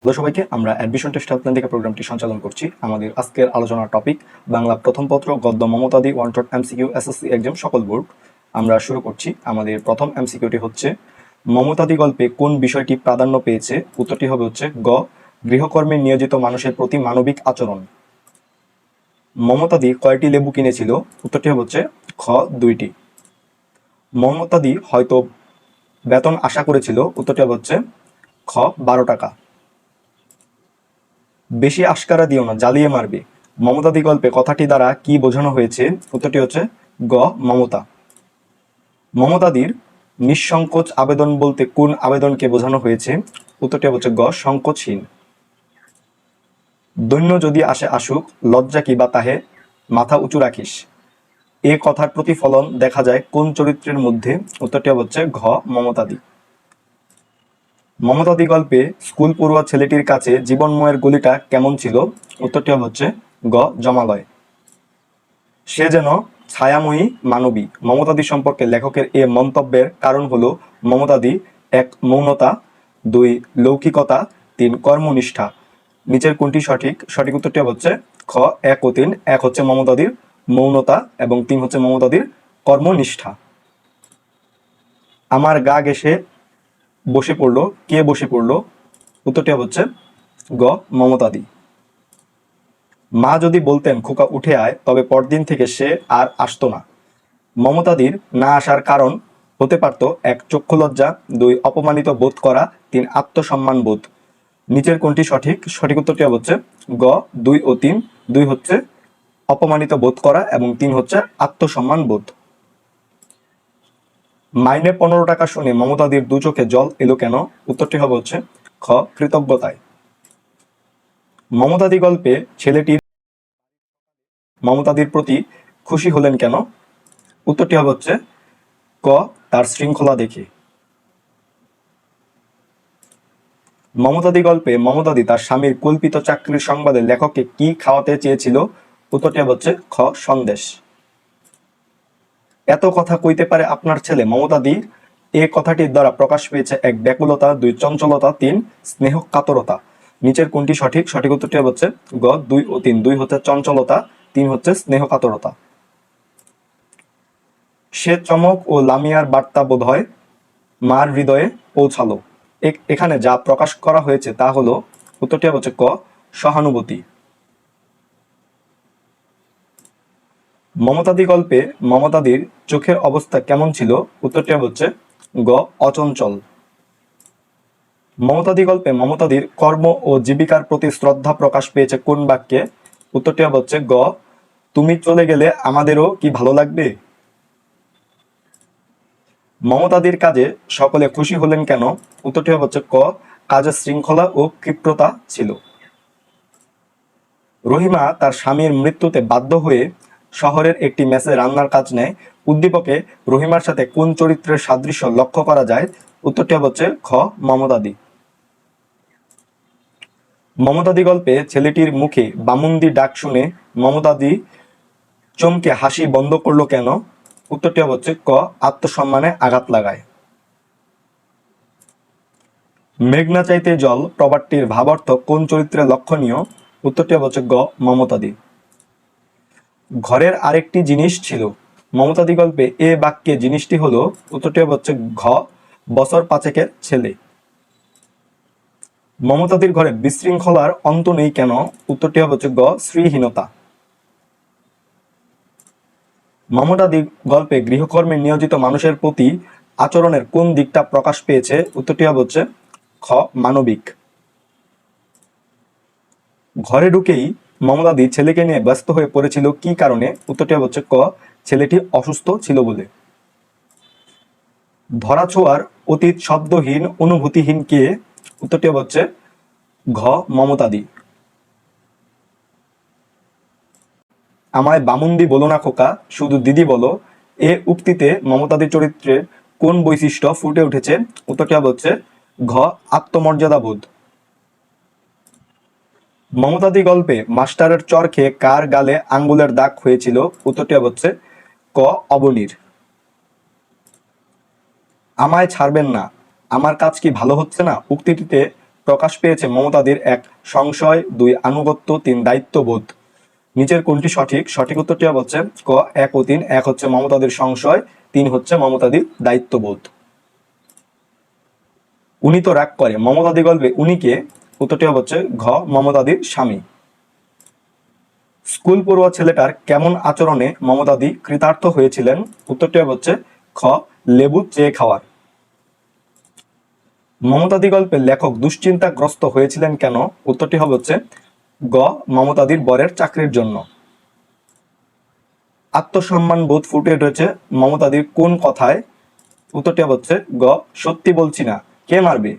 Hello সবাইকে, আমরা admission test helpline প্রোগ্রামটি সঞ্চালন করছি। আমাদের আজকের আলোচনার টপিক, বাংলা প্রথম পত্র, গদ্য মমতাদি one dot MCQ, SSC exam, সকল বোর্ড। আমরা শুরু করছি। আমাদের প্রথম এমসিকিউটি হচ্ছে মমতাদি গল্পে কোন বিষয়টি প্রাধান্য পেয়েছে? উত্তরটি হবে হচ্ছে গ, গৃহকর্মে নিয়োজিত মানুষের প্রতি মানবিক আচরণ। মমতাদি কয়টি লেবু কিনেছিল? উত্তরটি হবে হচ্ছে খ, দুইটি। মমতাদি হয়তো বেতন আশা করেছিল উত্তরটি হচ্ছে, খ, বারো টাকা। বেশি আশকারা দিও না, জ্বালিয়ে মারবে। মমতাদি গল্পে কথাটি দ্বারা কি বোঝানো হয়েছে? উত্তরটি হচ্ছে, গ, মমতা। মমতাদির নিঃসংকোচ আবেদন বলতে কোন আবেদনকে বোঝানো হয়েছে? উত্তরটি হচ্ছে, গ, সংকোচহীন। দৈন্য যদি আসে আসুক, লজ্জা কি বা তাহে? মাথা উঁচু রাখিস। এ কথার প্রতিফলন দেখা যায় কোন চরিত্রের মধ্যে? উত্তরটি হচ্ছে ঘ, মমতাদি। মমতাদি গল্পে স্কুল পড়ুয়া ছেলেটির কাছে জীবনময়ের গলিটা কেমন ছিল? উত্তরটি হচ্ছে গ, জমালয়। সে যেন ছায়াময়ী মানবী। মমতাদি সম্পর্কে লেখকের এ মন্তব্যের কারণ হলো মমতাদি এক মৌনতা, দুই লৌকিকতা, তিন কর্মনিষ্ঠা। নিচের কোনটি সঠিক? সঠিক উত্তরটি হচ্ছে খ, এক ও তিন। এক হচ্ছে মমতাদির মৌনতা এবং তিন হচ্ছে মমতাদির কর্মনিষ্ঠা। আমার গা ঘেসে বসে পড়ল। কে বসে পড়ল? উত্তরটি হচ্ছে গ, মমতাদি। মা যদি বলতেন, খোকা উঠে আয়, তবে পরদিন থেকে সে আর আসতো না। মমতাদির না আসার কারণ হতে পারত এক চক্ষু লজ্জা, দুই অপমানিত বোধ করা, তিন আত্মসম্মান বোধ। নিচের কোনটি সঠিক? সঠিক উত্তরটি হচ্ছে গ, দুই ও তিন। দুই হচ্ছে অপমানিত বোধ করা এবং তিন হচ্ছে আত্মসম্মান বোধ। মাইনে পনেরো টাকা শুনে মমতাদির দু চোখে জল এলো কেন? উত্তরটি হবে হচ্ছে খ, কৃতজ্ঞতায়। মমতাদি গল্পে ছেলেটির মমতাদির প্রতি খুশি হলেন কেন? উত্তরটি হবে হচ্ছে ক, তার শৃঙ্খলা দেখে। মমতাদি গল্পে মমতাদি তার স্বামীর কল্পিত চাকরির সংবাদে লেখককে কি খাওয়াতে চেয়েছিল? উত্তরটি হচ্ছে খ, সন্দেশ। এত কথা কইতে পারে আপনার ছেলে মমতা দি। এ কথাটির দ্বারা প্রকাশ পেয়েছে এক ব্যাকুলতা, দুই চঞ্চলতা, তিন স্নেহ কাতরতা নিচের কোনটি সঠিক? সঠিক উত্তরটি হচ্ছে গ, দুই ও তিন। দুই হচ্ছে চঞ্চলতা, তিন হচ্ছে স্নেহ কাতরতা সে চমক ও লামিয়ার বার্তা বোধ হয় মার হৃদয়ে পৌঁছালো। এখানে যা প্রকাশ করা হয়েছে তা হলো, উত্তরটি হচ্ছে ক, সহানুভূতি। মমতাদি গল্পে মমতাদির চোখের অবস্থা কেমন ছিল? উত্তরটি হচ্ছে গ, অচঞ্চল। মমতাদি গল্পে মমতাদির কর্ম ও জীবিকার প্রতি শ্রদ্ধা প্রকাশ পেয়েছে কোন বাক্যে? উত্তরটি হচ্ছে গ, তুমি চলে গেলে আমাদেরও কি ভালো লাগবে? মমতাদির কাজে সকলে খুশি হলেন কেন? উত্তরটি হচ্ছে ক কাজের শৃঙ্খলা ও ক্ষিপ্রতা ছিল। রহিমা তার স্বামীর মৃত্যুতে বাধ্য হয়ে শহরের একটি মেসে রান্নার কাজ নেয়। উদ্দীপকে রহিমার সাথে কোন চরিত্রের সাদৃশ্য লক্ষ্য করা যায়? উত্তরটি হচ্ছে খ মমতাদি মমতাদি গল্পে ছেলেটির মুখে বামুন্দি ডাক শুনে মমতাদি চমকে হাসি বন্ধ করল কেন? উত্তরটি হচ্ছে ক, আত্মসম্মানে আঘাত লাগায়। মেঘনা চাইতে জল, প্রবাদটির ভাবার্থ কোন চরিত্রে লক্ষণীয়? উত্তরটি হচ্ছে গ মমতাদি ঘরের আরেকটি জিনিস ছিল। মমতাদি গল্পে এ বাক্যে জিনিসটি হলো, উত্তরটি হচ্ছে ঘ, বছর পাঁচেকের ছেলে। মমতাদির ঘরে বিশৃঙ্খলার অন্ত নেই কেন? উত্তরটি হচ্ছে গ, শ্রীহীনতা। মমতাদি গল্পে গৃহকর্মে নিয়োজিত মানুষের প্রতি আচরণের কোন দিকটা প্রকাশ পেয়েছে? উত্তরটি হচ্ছে খ, মানবিক। ঘরে ঢুকেই মমতাদি ছেলেকে নিয়ে ব্যস্ত হয়ে পড়েছিল কি কারণে? উত্তরটি হচ্ছে ক, ছেলেটি অসুস্থ ছিল বলে। ধরাছোঁয়ার অতীত শব্দহীন, অনুভূতিহীন কে? উত্তরটি হচ্ছে ঘ, মমতাদি। আমায় বামুন্দি বলো না খোকা, শুধু দিদি বলো, এ উক্তিতে মমতাদি চরিত্রের কোন বৈশিষ্ট্য ফুটে উঠেছে? উত্তরটি হচ্ছে ঘ আত্মমর্যাদা বোধ মমতাদি গল্পে মাস্টারের চর খেয়ে কার গালে আঙ্গুলের দাগ হয়েছিল? উত্তরটি হচ্ছে ক. অবনীর। আমায় ছাড়বেন না। আমার কাজ কি ভালো হচ্ছে না? উক্তিটিতে প্রকাশ পেয়েছে মমতাদির এক সংশয়, দুই আনুগত্য, তিন দায়িত্ববোধ। নিচের কোনটি সঠিক? সঠিক উত্তরটি হচ্ছে ক, এক ও তিন। এক হচ্ছে মমতাদির সংশয়, তিন হচ্ছে মমতাদির দায়িত্ববোধ। উনি তো রাগ করে। মমতাদি গল্পে উনিকে উত্তরটি হচ্ছে ঘ মমতাদির স্বামী। স্কুল পড়ুয়া ছেলেটার কেমন আচরণে মমতাদি কৃতার্থ হয়েছিলেন? উত্তরটি হচ্ছে খ, লেবু চেয়ে খাওয়ার। মমতাদি গল্পের লেখক দুশ্চিন্তাগ্রস্ত হয়েছিলেন কেন? উত্তরটি হবে হচ্ছে গ মমতাদির বরের চাকরির জন্য। আত্মসম্মান বোধ ফুটে উঠেছে মমতাদির কোন কথায়? উত্তরটি হচ্ছে গ, সত্যি বলছি না, কে মারবে?